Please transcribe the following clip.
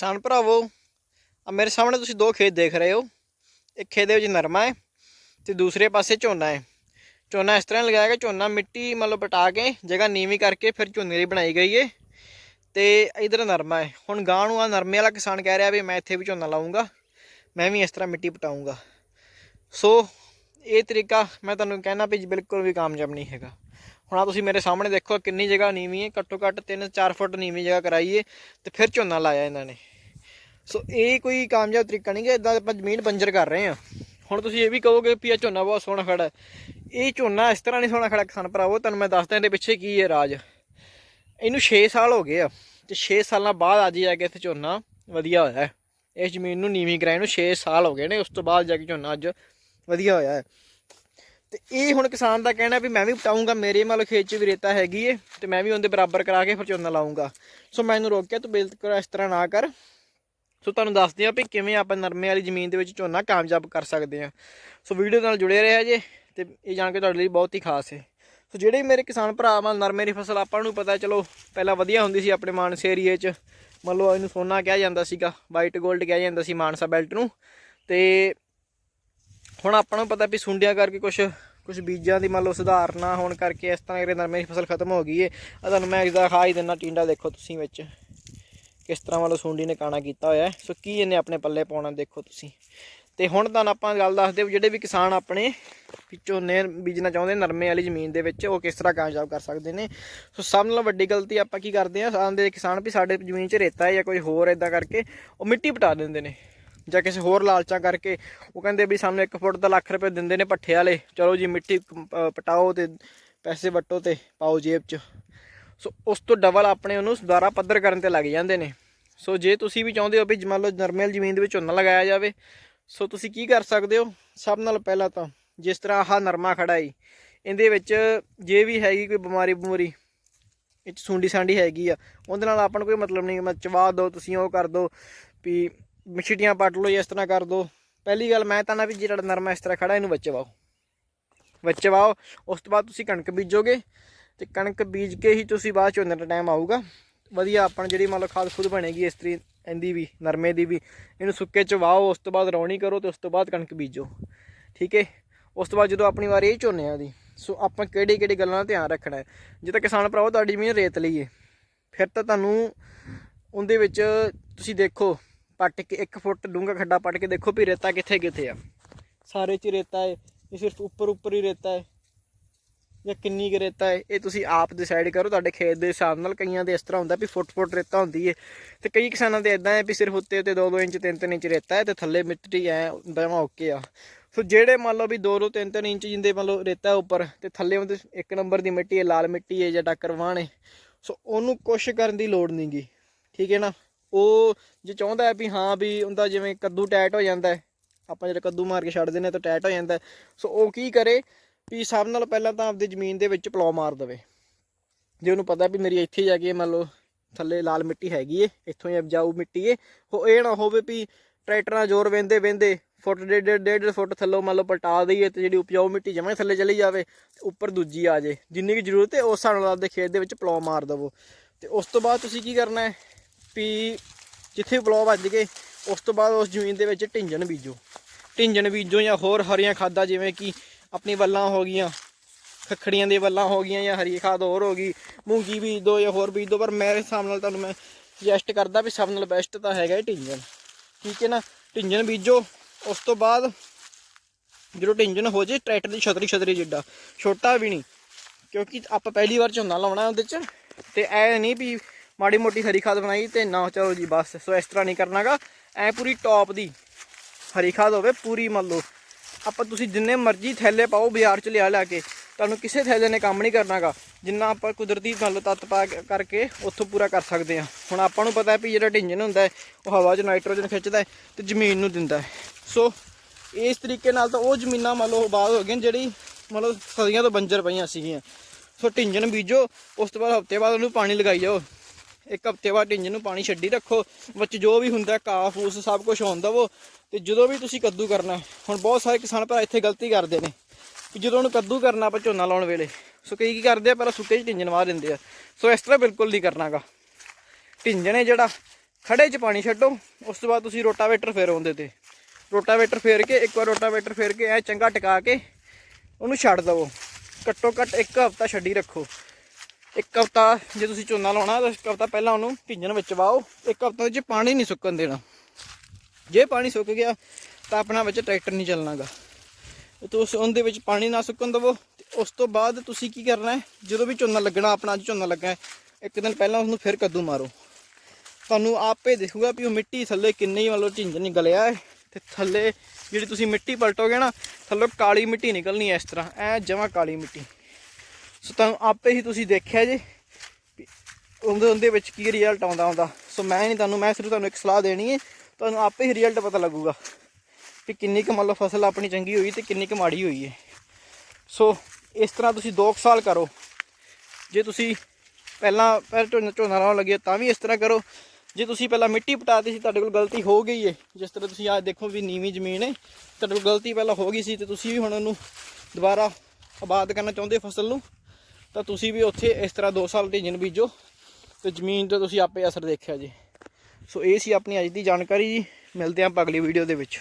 ਕਿਸਾਨ ਭਰਾਵੋ ਆ ਮੇਰੇ ਸਾਹਮਣੇ ਤੁਸੀਂ ਦੋ ਖੇਤ ਦੇਖ ਰਹੇ ਹੋ। ਇੱਕ ਖੇਤ ਦੇ ਵਿੱਚ ਨਰਮਾ ਹੈ ਤੇ ਦੂਸਰੇ ਪਾਸੇ ਝੋਨਾ ਹੈ। ਝੋਨਾ ਇਸ ਤਰ੍ਹਾਂ ਲਗਾਇਆ ਗਿਆ ਝੋਨਾ ਮਿੱਟੀ ਮਤਲਬ ਪਟਾ ਕੇ, ਜਗ੍ਹਾ ਨੀਵੀਂ ਕਰਕੇ ਫਿਰ ਝੋਨੇ ਦੀ ਬਣਾਈ ਗਈ ਹੈ ਤੇ ਇਧਰ ਨਰਮਾ ਹੈ। ਹੁਣ ਗਾਂ ਨੂੰ ਆ ਨਰਮੇ ਵਾਲਾ ਕਿਸਾਨ ਕਹਿ ਰਿਹਾ ਵੀ ਮੈਂ ਇੱਥੇ ਵੀ ਝੋਨਾ ਲਾਉਂਗਾ ਮੈਂ ਵੀ ਇਸ ਤਰ੍ਹਾਂ ਮਿੱਟੀ ਪਟਾਉਂਗਾ ਸੋ ਇਹ ਤਰੀਕਾ ਮੈਂ ਤੁਹਾਨੂੰ ਕਹਿਣਾ ਵੀ ਬਿਲਕੁਲ ਵੀ ਕਾਮਯਾਬ ਨਹੀਂ ਹੈਗਾ। ਹੁਣ ਆ ਤੁਸੀਂ ਮੇਰੇ ਸਾਹਮਣੇ ਦੇਖੋ ਕਿੰਨੀ ਜਗ੍ਹਾ ਨੀਵੀਂ ਹੈ, ਘੱਟੋ ਘੱਟ 3-4 ਫੁੱਟ ਨੀਵੀਂ ਜਗ੍ਹਾ ਕਰਾਈਏ ਤੇ ਫਿਰ ਝੋਨਾ ਲਾਇਆ ਇਹਨਾਂ ਨੇ। ਸੋ ਇਹ ਕੋਈ ਕਾਮਯਾਬ ਤਰੀਕਾ ਨਹੀਂ ਕਿ ਇਦਾਂ ਆਪਾਂ ਜ਼ਮੀਨ ਬੰਜਰ ਕਰ ਰਹੇ ਹਾਂ। ਹੁਣ ਤੁਸੀਂ ਇਹ ਵੀ ਕਹੋਗੇ ਵੀ ਇਹ ਝੋਨਾ ਬਹੁਤ ਸੋਹਣਾ ਖੜਾ ਇਹ ਝੋਨਾ ਇਸ ਤਰ੍ਹਾਂ ਨਹੀਂ ਸੋਹਣਾ ਖੜਾ ਕਿਸਾਨ ਭਰਾਵੋ, ਤੁਹਾਨੂੰ ਮੈਂ ਦੱਸਦਾ ਇਹਦੇ ਪਿੱਛੇ ਕੀ ਹੈ ਰਾਜ। ਇਹਨੂੰ 6 ਸਾਲ ਹੋ ਗਏ ਆ ਤੇ 6 ਸਾਲਾਂ ਬਾਅਦ ਅੱਜ ਜਾ ਕੇ ਇੱਥੇ ਝੋਨਾ ਵਧੀਆ ਹੋਇਆ ਹੈ। ਇਸ ਜ਼ਮੀਨ ਨੂੰ ਨੀਵੀਂ ਕਰਾਏ ਨੂੰ 6 ਸਾਲ ਹੋ ਗਏ ਨੇ, ਉਸ ਤੋਂ ਬਾਅਦ ਜਾ ਕੇ ਝੋਨਾ ਅੱਜ ਵਧੀਆ ਹੋਇਆ ਹੈ। ਤੇ ਇਹ ਹੁਣ ਕਿਸਾਨ ਦਾ ਕਹਿਣਾ ਵੀ ਮੈਂ ਵੀ ਪਟਾਉਂਗਾ ਮੇਰੇ ਮਤਲਬ ਖੇਤ 'ਚ ਵੀ ਰੇਤਾ ਹੈਗੀ ਏ ਤੇ ਮੈਂ ਵੀ ਉਹਦੇ ਬਰਾਬਰ ਕਰਾ ਕੇ ਫਿਰ ਝੋਨਾ ਲਾਉਂਗਾ ਸੋ ਮੈਂ ਇਹਨੂੰ ਰੋਕਿਆ, ਤੂੰ ਬਿਲਕੁਲ ਇਸ ਤਰ੍ਹਾਂ ਨਾ ਕਰ। ਸੋ ਤੁਹਾਨੂੰ ਦੱਸਦੇ ਆ ਵੀ ਕਿਵੇਂ ਆਪਾਂ ਨਰਮੇ ਵਾਲੀ ਜ਼ਮੀਨ ਦੇ ਵਿੱਚ ਝੋਨਾ ਕਾਮਯਾਬ ਕਰ ਸਕਦੇ ਆ ਸੋ ਵੀਡੀਓ ਨਾਲ ਜੁੜੇ ਰਹਿਆ ਜੇ ਤੇ ਇਹ ਜਾਣ ਕੇ ਤੁਹਾਡੇ ਲਈ ਬਹੁਤ ਹੀ ਖਾਸ ਹੈ। ਸੋ ਜਿਹੜੇ ਮੇਰੇ ਕਿਸਾਨ ਭਰਾ ਮਨ ਨਰਮੇ ਦੀ ਫਸਲ ਆਪਾਂ ਨੂੰ ਪਤਾ ਚਲੋ, ਪਹਿਲਾਂ ਵਧੀਆ ਹੁੰਦੀ ਸੀ ਆਪਣੇ ਮਾਨਸੇ ਏਰੀਏ 'ਚ। ਮੰਨ ਲਓ ਇਹਨੂੰ ਸੋਨਾ ਕਿਹਾ ਜਾਂਦਾ ਸੀਗਾ ਵਾਈਟ 골ਡ ਕਿਹਾ ਜਾਂਦਾ ਸੀ ਮਾਨਸਾ ਬੈਲਟ ਨੂੰ। ਤੇ ਹੁਣ ਆਪਾਂ ਨੂੰ ਪਤਾ ਵੀ ਸੁੰਡਿਆਂ ਕਰਕੇ ਕੁਝ ਕੁਝ ਬੀਜਾਂ ਦੀ ਮੰਨ ਲਓ ਸੁਧਾਰ ਨਾ ਹੋਣ ਕਰਕੇ ਇਸ ਤਰ੍ਹਾਂ ਜਿਹੜੇ ਨਰਮੇ ਦੀ ਫਸਲ ਖਤਮ ਹੋ ਗਈ ਏ। ਆ ਤੁਹਾਨੂੰ ਮੈਂ ਇਸਦਾ ਖਾ ਹੀ ਦਿੰਦਾ, ਟਿੰਡਾ ਦੇਖੋ ਤੁਸੀਂ ਵਿੱਚ। ਕਿਸ ਤਰ੍ਹਾਂ ਮੰਨ ਸੁੰਡੀ ਨੇ ਕਾਣਾ ਕੀਤਾ ਹੋਇਆ ਸੋ ਕੀ ਇਹਨੇ ਆਪਣੇ ਪੱਲੇ ਪਾਉਣਾ ਦੇਖੋ ਤੁਸੀਂ। ਤੇ ਹੁਣ ਤੁਹਾਨੂੰ ਆਪਾਂ ਗੱਲ ਦੱਸਦੇ ਵੀ ਜਿਹੜੇ ਵੀ ਕਿਸਾਨ ਆਪਣੇ ਝੋਨੇ ਬੀਜਣਾ ਚਾਹੁੰਦੇ ਨਰਮੇ ਵਾਲੀ ਜ਼ਮੀਨ ਦੇ ਵਿੱਚ, ਉਹ ਕਿਸ ਤਰ੍ਹਾਂ ਕਾਮਯਾਬ ਕਰ ਸਕਦੇ ਨੇ। ਸੋ ਸਭ ਨਾਲੋਂ ਵੱਡੀ ਗਲਤੀ ਆਪਾਂ ਕੀ ਕਰਦੇ ਆ ਆਂਦੇ ਕਿਸਾਨ ਵੀ ਸਾਡੇ ਜ਼ਮੀਨ 'ਚ ਰੇਤਾ ਹੈ ਜਾਂ ਕੋਈ ਹੋਰ ਇਦਾਂ ਕਰਕੇ ਉਹ ਮਿੱਟੀ ਪਟਾ ਦਿੰਦੇ ਨੇ ਜਾਂ ਕਿਸੇ ਹੋਰ ਲਾਲਚਾਂ ਕਰਕੇ। ਉਹ ਕਹਿੰਦੇ ਵੀ ਸਾਨੂੰ 1 ਫੁੱਟ ਦਾ ਲੱਖ ਰੁਪਏ ਦਿੰਦੇ ਨੇ ਪੱਠੇ ਵਾਲੇ। ਚਲੋ ਜੀ, ਮਿੱਟੀ ਪਟਾਓ ਤੇ ਪੈਸੇ ਵਟੋ ਤੇ ਪਾਓ ਜੇਬ 'ਚ। ਸੋ ਉਸ ਤੋਂ ਡਬਲ ਆਪਣੇ ਉਹਨੂੰ ਦੁਬਾਰਾ ਪੱਧਰ ਕਰਨ ਤੇ ਲੱਗ ਜਾਂਦੇ ਨੇ। ਸੋ ਜੇ ਤੁਸੀਂ ਵੀ ਚਾਹੁੰਦੇ ਹੋ ਵੀ ਮੰਨ ਲਓ ਨਰਮੇਲ ਜ਼ਮੀਨ ਦੇ ਵਿੱਚ ਝੋਨਾ ਲਗਾਇਆ ਜਾਵੇ, ਸੋ ਤੁਸੀਂ ਕੀ ਕਰ ਸਕਦੇ ਹੋ? ਸਭ ਨਾਲ ਪਹਿਲਾਂ ਤਾਂ ਜਿਸ ਤਰ੍ਹਾਂ ਆਹ ਨਰਮਾ ਖੜਾ ਈ, ਇਹਦੇ ਵਿੱਚ ਜੇ ਵੀ ਹੈਗੀ ਕੋਈ ਬਿਮਾਰੀ ਬਿਮਾਰੀ, ਇਹ 'ਚ ਸੁੰਡੀ ਸਾਂਡੀ ਹੈਗੀ ਆ, ਉਹਦੇ ਨਾਲ ਆਪਾਂ ਨੂੰ ਕੋਈ ਮਤਲਬ ਨਹੀਂ ਮੈਂ ਚਵਾ ਦਿਓ ਤੁਸੀਂ ਉਹ ਕਰ ਦਿਓ ਵੀ ਮਿਛਟੀਆਂ ਪੱਟ ਲਓ ਜਾਂ ਇਸ ਤਰ੍ਹਾਂ ਕਰ ਦਿਓ ਪਹਿਲੀ ਗੱਲ ਮੈਂ ਤਾਂ ਨਾ ਵੀ ਜਿਹੜਾ ਨਰਮਾ ਇਸ ਤਰ੍ਹਾਂ ਖੜਾ, ਇਹਨੂੰ ਵਿੱਚ ਵਾਓ, ਉਸ ਤੋਂ ਬਾਅਦ ਤੁਸੀਂ ਕਣਕ ਬੀਜੋਗੇ। ਤੇ ਕਣਕ ਬੀਜ ਕੇ ਹੀ ਤੁਸੀਂ ਬਾਅਦ ਝੋਨੇ ਦਾ ਟਾਈਮ ਆਊਗਾ। ਵਧੀਆ ਆਪਾਂ ਜਿਹੜੀ ਮੰਨ ਲਓ ਖਾਦ ਖੁਦ ਬਣੇਗੀ, ਇਸ ਤਰੀ ਇਹਦੀ ਵੀ, ਨਰਮੇ ਦੀ ਵੀ, ਇਹਨੂੰ ਸੁੱਕੇ ਚ ਵਾਓ, ਉਸ ਤੋਂ ਬਾਅਦ ਰੌਣੀ ਕਰੋ ਤੇ ਉਸ ਤੋਂ ਬਾਅਦ ਕਣਕ ਬੀਜੋ। ਠੀਕ ਹੈ ਉਸ ਤੋਂ ਬਾਅਦ ਜਦੋਂ ਆਪਣੀ ਵਾਰੀ ਇਹ ਝੋਨਿਆਂ ਦੀ, ਸੋ ਆਪਾਂ ਕਿਹੜੀ ਕਿਹੜੀ ਗੱਲਾਂ ਦਾ ਧਿਆਨ ਰੱਖਣਾ ਹੈ। ਜੇ ਤਾਂ ਕਿਸਾਨ ਭਰਾਓ ਤੁਹਾਡੀ ਜ਼ਮੀਨ ਰੇਤ ਲਈਏ ਫਿਰ ਤਾਂ ਤੁਹਾਨੂੰ ਉਹਦੇ ਵਿੱਚ ਤੁਸੀਂ ਦੇਖੋ, ਪੱਟ ਕੇ 1 ਫੁੱਟ ਡੂੰਘਾ ਖੱਡਾ ਪੱਟ ਕੇ ਦੇਖੋ ਵੀ ਰੇਤਾ ਕਿੱਥੇ ਕਿੱਥੇ ਆ। ਸਾਰੇ ਚ ਰੇਤਾ ਹੈ ਇਹ ਸਿਰਫ ਉੱਪਰ ਉੱਪਰ ਹੀ ਰੇਤਾ ਹੈ ਜਾਂ ਕਿੰਨੀ ਕੁ ਰੇਤਾ ਹੈ, ਇਹ ਤੁਸੀਂ ਆਪ ਡਿਸਾਈਡ ਕਰੋ। ਤੁਹਾਡੇ ਖੇਤ ਦੇ ਹਿਸਾਬ ਨਾਲ ਕਈਆਂ ਦੇ ਇਸ ਤਰ੍ਹਾਂ ਹੁੰਦਾ ਵੀ ਫੁੱਟ ਫੁੱਟ ਰੇਤਾ ਹੁੰਦੀ ਹੈ ਤੇ ਕਈ ਕਿਸਾਨਾਂ ਦੇ ਇਦਾਂ ਹੈ ਵੀ ਸਿਰਫ ਉੱਤੇ ਉੱਤੇ 2-2 ਇੰਚ 3-3 ਇੰਚ ਰੇਤਾ ਹੈ ਤੇ ਥੱਲੇ ਮਿੱਟੀ ਐ ਬੈਵਾ ਓਕੇ ਆ। ਸੋ ਜਿਹੜੇ ਮੰਨ ਲਓ ਵੀ 2-2 3-3 ਇੰਚ ਜਿੰਦੇ ਮੰਨ ਲਓ ਰੇਤਾ ਉੱਪਰ ਤੇ ਥੱਲੇ ਉਹਦੇ ਇੱਕ ਨੰਬਰ ਦੀ ਮਿੱਟੀ ਹੈ, ਲਾਲ ਮਿੱਟੀ ਹੈ ਜਾਂ ਟੱਕਰ ਵਾਹਣ ਹੈ, ਸੋ ਉਹਨੂੰ ਕੁਛ ਕਰਨ ਦੀ ਲੋੜ ਨਹੀਂਗੀ ਠੀਕ ਹੈ ਨਾ? ਉਹ ਜੇ ਚਾਹੁੰਦਾ ਹੈ ਵੀ ਹਾਂ ਵੀ ਉਹਦਾ ਜਿਵੇਂ ਕੱਦੂ ਟੈਟ ਹੋ ਜਾਂਦਾ ਹੈ, ਆਪਾਂ ਜਦੋਂ ਕੱਦੂ ਮਾਰ ਕੇ ਛੱਡ ਦਿੰਦੇ ਹਾਂ ਤਾਂ ਟੈਟ ਹੋ ਜਾਂਦਾ ਸੋ ਉਹ ਕੀ ਕਰੇ? ਵੀ ਸਭ ਨਾਲ ਪਹਿਲਾਂ ਤਾਂ ਆਪਦੀ ਜ਼ਮੀਨ ਦੇ ਵਿੱਚ ਪਲੋ ਮਾਰ ਦੇਵੇ। ਜੇ ਉਹਨੂੰ ਪਤਾ ਵੀ ਮੇਰੀ ਇੱਥੇ ਜਾ ਕੇ ਮੰਨ ਲਓ ਥੱਲੇ ਲਾਲ ਮਿੱਟੀ ਹੈਗੀ ਏ, ਇੱਥੋਂ ਹੀ ਉਪਜਾਊ ਮਿੱਟੀ ਏ, ਉਹ ਇਹ ਨਾ ਹੋਵੇ ਵੀ ਟਰੈਕਟਰ ਨਾਲ ਜ਼ੋਰ ਵੇਂਦੇ ਵੇਂਦੇ ਫੁੱਟ ਡੇਢ ਡੇਢ ਡੇਢ ਫੁੱਟ ਥੱਲੋਂ ਮੰਨ ਲਓ ਪਲਟਾ ਦਈਏ ਤੇ ਜਿਹੜੀ ਉਪਜਾਊ ਮਿੱਟੀ ਜਮਾਂ ਥੱਲੇ ਚਲੀ ਜਾਵੇ, ਤੇ ਉੱਪਰ ਦੂਜੀ ਆ ਜੇ। ਜਿੰਨੀ ਕੀ ਜ਼ਰੂਰਤ ਹੈ ਉਸ ਹਿਸਾਬ ਨਾਲ ਆਪਦੇ ਖੇਤ ਦੇ ਵਿੱਚ ਪਲੋ ਮਾਰ ਦਵੋ। ਤੇ ਉਸ ਤੋਂ ਬਾਅਦ ਤੁਸੀਂ ਕੀ ਕਰਨਾ ਹੈ ਵੀ ਜਿੱਥੇ ਪਲੋ ਵੱਜ ਗਏ, ਉਸ ਤੋਂ ਬਾਅਦ ਉਸ ਜ਼ਮੀਨ ਦੇ ਵਿੱਚ ਢਿੰਜਣ ਬੀਜੋ। ਢਿੰਜਣ ਬੀਜੋ ਜਾਂ ਹੋਰ ਹਰੀਆਂ ਖਾਦਾਂ ਜਿਵੇਂ ਕਿ ਆਪਣੀ ਵੱਲਾਂ ਹੋ ਗਈਆਂ। ਖੱਖੜੀਆਂ ਦੀ ਵੱਲਾਂ ਹੋ ਗਈਆਂ ਜਾਂ ਹਰੀ ਖਾਦ ਹੋਰ ਹੋ ਗਈ। ਮੂੰਗੀ ਬੀਜ ਦੋ ਜਾਂ ਹੋਰ ਬੀਜ ਦੋ, ਪਰ ਮੇਰੇ ਹਿਸਾਬ ਨਾਲ ਤੁਹਾਨੂੰ ਮੈਂ ਸੁਜੈਸਟ ਕਰਦਾ ਵੀ ਸਭ ਨਾਲ ਬੈਸਟ ਤਾਂ ਹੈਗਾ ਇਹ ਢਿੰਜਣ ਠੀਕ ਹੈ ਨਾ? ਢਿੰਜਣ ਬੀਜੋ। ਉਸ ਤੋਂ ਬਾਅਦ ਜਦੋਂ ਢਿੰਜਣ ਹੋ ਜੇ, ਟਰੈਕਟਰ ਦੀ ਛਤਰੀ ਛਤਰੀ ਜਿੱਡਾ। ਛੋਟਾ ਵੀ ਨਹੀਂ, ਕਿਉਂਕਿ ਆਪਾਂ ਪਹਿਲੀ ਵਾਰ ਝੋਨਾ ਲਾਉਣਾ ਉਹਦੇ 'ਚ ਤੇ ਐ ਨਹੀਂ ਵੀ ਮਾੜੀ ਮੋਟੀ ਹਰੀ ਖਾਦ ਬਣਾਈ ਤੇ ਨਾ ਚਲੋ ਜੀ ਬਸ। ਸੋ ਇਸ ਤਰ੍ਹਾਂ ਨਹੀਂ ਕਰਨਾਗਾ। ਐ ਪੂਰੀ ਟੌਪ ਦੀ ਹਰੀ ਖਾਦ ਹੋਵੇ, ਪੂਰੀ ਮੰਨ ਲਓ। ਆਪਾਂ ਤੁਸੀਂ ਜਿੰਨੇ ਮਰਜ਼ੀ ਥੈਲੇ ਪਾਓ ਬਾਜ਼ਾਰ ਚ ਲਿਆ ਲਿਆ ਕੇ, ਤੁਹਾਨੂੰ ਕਿਸੇ ਥੈਲੇ ਨੇ ਕੰਮ ਨਹੀਂ ਕਰਨਾਗਾ। ਜਿੰਨਾ ਆਪਾਂ ਕੁਦਰਤੀ ਗੱਲ ਤੱਤ ਪਾ ਕਰਕੇ ਉੱਥੋਂ ਪੂਰਾ ਕਰ ਸਕਦੇ ਹਾਂ। ਹੁਣ ਆਪਾਂ ਨੂੰ ਪਤਾ ਹੈ ਵੀ ਜਿਹੜਾ ਢਿੰਜਨ ਹੁੰਦਾ ਹੈ, ਉਹ ਹਵਾ 'ਚ ਨਾਈਟ੍ਰੋਜਨ ਖਿੱਚਦਾ ਹੈ ਤੇ ਜ਼ਮੀਨ ਨੂੰ ਦਿੰਦਾ ਹੈ। ਸੋ ਇਸ ਤਰੀਕੇ ਨਾਲ ਤਾਂ ਉਹ ਜ਼ਮੀਨਾਂ ਮੰਨ ਲਓ ਬਾਦ ਹੋ ਗਈਆਂ ਜਿਹੜੀ ਮਤਲਬ ਸਦੀਆਂ ਤੋਂ ਬੰਜਰ ਪਈਆਂ ਸੀਗੀਆਂ। ਸੋ ਢਿੰਜਨ ਬੀਜੋ, ਉਸ ਤੋਂ ਬਾਅਦ ਹਫ਼ਤੇ ਬਾਅਦ ਉਹਨੂੰ ਪਾਣੀ ਲਗਾਈ ਜਾਓ। ਇੱਕ ਹਫ਼ਤੇ ਬਾਅਦ ਢਿੰਜਨ ਨੂੰ ਪਾਣੀ ਛੱਡੀ ਰੱਖੋ। ਵਿੱਚ ਜੋ ਵੀ ਹੁੰਦਾ ਕਾਫ ਫੂਸ, ਸਭ ਕੁਝ ਆਉਣ ਦਵੋ। ਤੇ ਜਦੋਂ ਵੀ ਤੁਸੀਂ ਕੱਦੂ ਕਰਨਾ, ਹੁਣ ਬਹੁਤ ਸਾਰੇ ਕਿਸਾਨ ਭਰਾ ਇੱਥੇ ਗਲਤੀ ਕਰਦੇ ਨੇ ਕਿ ਜਦੋਂ ਉਹਨੂੰ ਕੱਦੂ ਕਰਨਾ ਆਪਾਂ ਝੋਨਾ ਲਾਉਣ ਵੇਲੇ, ਸੋ ਕਈ ਕੀ ਕਰਦੇ ਆ? ਪਹਿਲਾਂ ਸੁੱਕੇ 'ਚ ਢਿੰਜਨ ਮਾਰ ਦਿੰਦੇ ਆ। ਸੋ ਇਸ ਤਰ੍ਹਾਂ ਬਿਲਕੁਲ ਨਹੀਂ ਕਰਨਾਗਾ। ਢਿੰਜਣ ਹੈ ਜਿਹੜਾ ਖੜੇ 'ਚ ਪਾਣੀ ਛੱਡੋ, ਉਸ ਤੋਂ ਬਾਅਦ ਤੁਸੀਂ ਰੋਟਾਵੇਟਰ ਫੇਰੋ ਉਹਦੇ ਤੇ। ਰੋਟਾਵੇਟਰ ਫੇਰ ਕੇ, ਇੱਕ ਵਾਰ ਰੋਟਾਵੇਟਰ ਫੇਰ ਕੇ, ਐ ਚੰਗਾ ਟਿਕਾ ਕੇ ਉਹਨੂੰ ਛੱਡ ਦਵੋ। ਘੱਟੋ ਘੱਟ ਇੱਕ ਹਫ਼ਤਾ ਛੱਡੀ ਰੱਖੋ। ਇੱਕ ਹਫ਼ਤਾ ਜੇ ਤੁਸੀਂ ਝੋਨਾ ਲਾਉਣਾ ਤਾਂ ਇੱਕ ਹਫ਼ਤਾ ਪਹਿਲਾਂ ਉਹਨੂੰ ਭਿੰਜਣ ਵਿੱਚ ਵਾਓ। ਇੱਕ ਹਫ਼ਤਾ ਵਿੱਚ ਪਾਣੀ ਨਹੀਂ ਸੁੱਕਣ ਦੇਣਾ। ਜੇ ਪਾਣੀ ਸੁੱਕ ਗਿਆ ਤਾਂ ਆਪਣਾ ਵਿੱਚ ਟਰੈਕਟਰ ਨਹੀਂ ਚੱਲਣਾਗਾ। ਤੇ ਤੁਸੀਂ ਉਹਦੇ ਵਿੱਚ ਪਾਣੀ ਨਾ ਸੁੱਕਣ ਦੇਵੋ ਤੇ ਉਸ ਤੋਂ ਬਾਅਦ ਤੁਸੀਂ ਕੀ ਕਰਨਾ ਹੈ? ਜਦੋਂ ਵੀ ਝੋਨਾ ਲੱਗਣਾ, ਆਪਣਾ ਅੱਜ ਝੋਨਾ ਲੱਗਾ ਇੱਕ ਦਿਨ ਪਹਿਲਾਂ ਉਸਨੂੰ ਫਿਰ ਕੱਦੂ ਮਾਰੋ। ਤੁਹਾਨੂੰ ਆਪੇ ਦਿਖੂਗਾ ਵੀ ਉਹ ਮਿੱਟੀ ਥੱਲੇ ਕਿੰਨੀ ਮਤਲਬ ਝਿੰਜਣ ਨਹੀਂ ਗਲਿਆ ਹੈ। ਤੇ ਥੱਲੇ ਜਿਹੜੀ ਤੁਸੀਂ ਮਿੱਟੀ ਪਲਟੋਗੇ ਨਾ, ਥੱਲੋਂ ਕਾਲੀ ਮਿੱਟੀ ਨਿਕਲਣੀ ਹੈ ਇਸ ਤਰ੍ਹਾਂ। ਐ ਜਮਾ ਕਾਲੀ ਮਿੱਟੀ। ਸੋ ਤੁਹਾਨੂੰ ਆਪੇ ਹੀ ਤੁਸੀਂ ਦੇਖਿਆ ਜੇ ਵੀ ਉਹਦੇ ਉਹਦੇ ਵਿੱਚ ਕੀ ਰਿਜ਼ਲਟ ਆਉਂਦਾ ਆਉਂਦਾ ਸੋ ਮੈਂ ਨਹੀਂ ਤੁਹਾਨੂੰ, ਮੈਂ ਸਿਰਫ ਤੁਹਾਨੂੰ ਇੱਕ ਸਲਾਹ ਦੇਣੀ ਹੈ, ਤੁਹਾਨੂੰ ਆਪੇ ਹੀ ਰਿਜ਼ਲਟ ਪਤਾ ਲੱਗੂਗਾ ਕਿ ਕਿੰਨੀ ਕੁ ਮਤਲਬ ਫਸਲ ਆਪਣੀ ਚੰਗੀ ਹੋਈ ਤੇ ਕਿੰਨੀ ਕੁ ਮਾੜੀ ਹੋਈ ਹੈ। ਸੋ ਇਸ ਤਰ੍ਹਾਂ ਤੁਸੀਂ 2 ਸਾਲ ਕਰੋ। ਜੇ ਤੁਸੀਂ ਪਹਿਲਾਂ ਪਹਿਲਾਂ ਝੋਨਾ ਝੋਨਾ ਲਾਉਣ ਲੱਗੇ ਤਾਂ ਵੀ ਇਸ ਤਰ੍ਹਾਂ ਕਰੋ। ਜੇ ਤੁਸੀਂ ਪਹਿਲਾਂ ਮਿੱਟੀ ਪਟਾਤੀ ਸੀ, ਤੁਹਾਡੇ ਕੋਲ ਗਲਤੀ ਹੋ ਗਈ ਹੈ ਜਿਸ ਤਰ੍ਹਾਂ ਤੁਸੀਂ ਆਹ ਦੇਖੋ ਵੀ ਨੀਵੀਂ ਜ਼ਮੀਨ ਹੈ ਤੁਹਾਡੇ ਕੋਲ ਗਲਤੀ ਪਹਿਲਾਂ ਹੋ ਗਈ ਸੀ ਤੇ ਤੁਸੀਂ ਵੀ ਹੁਣ ਉਹਨੂੰ ਦੁਬਾਰਾ ਆਬਾਦ ਕਰਨਾ ਚਾਹੁੰਦੇ ਹੋ ਫਸਲ ਨੂੰ। ਤਾਂ ਤੁਸੀਂ ਵੀ ਉੱਥੇ ਇਸ ਤਰ੍ਹਾਂ 2 ਸਾਲ ਢਿੰਜਨ ਬੀਜੋ ਤੇ ਜ਼ਮੀਨ ਤੇ ਤੁਸੀਂ ਆਪੇ ਅਸਰ ਦੇਖਿਆ ਜੀ। ਸੋ ਇਹ ਸੀ ਆਪਣੀ ਅੱਜ ਦੀ ਜਾਣਕਾਰੀ ਜੀ। ਮਿਲਦੇ ਹਾਂ ਆਪਾਂ ਅਗਲੀ ਵੀਡੀਓ ਦੇ ਵਿੱਚ।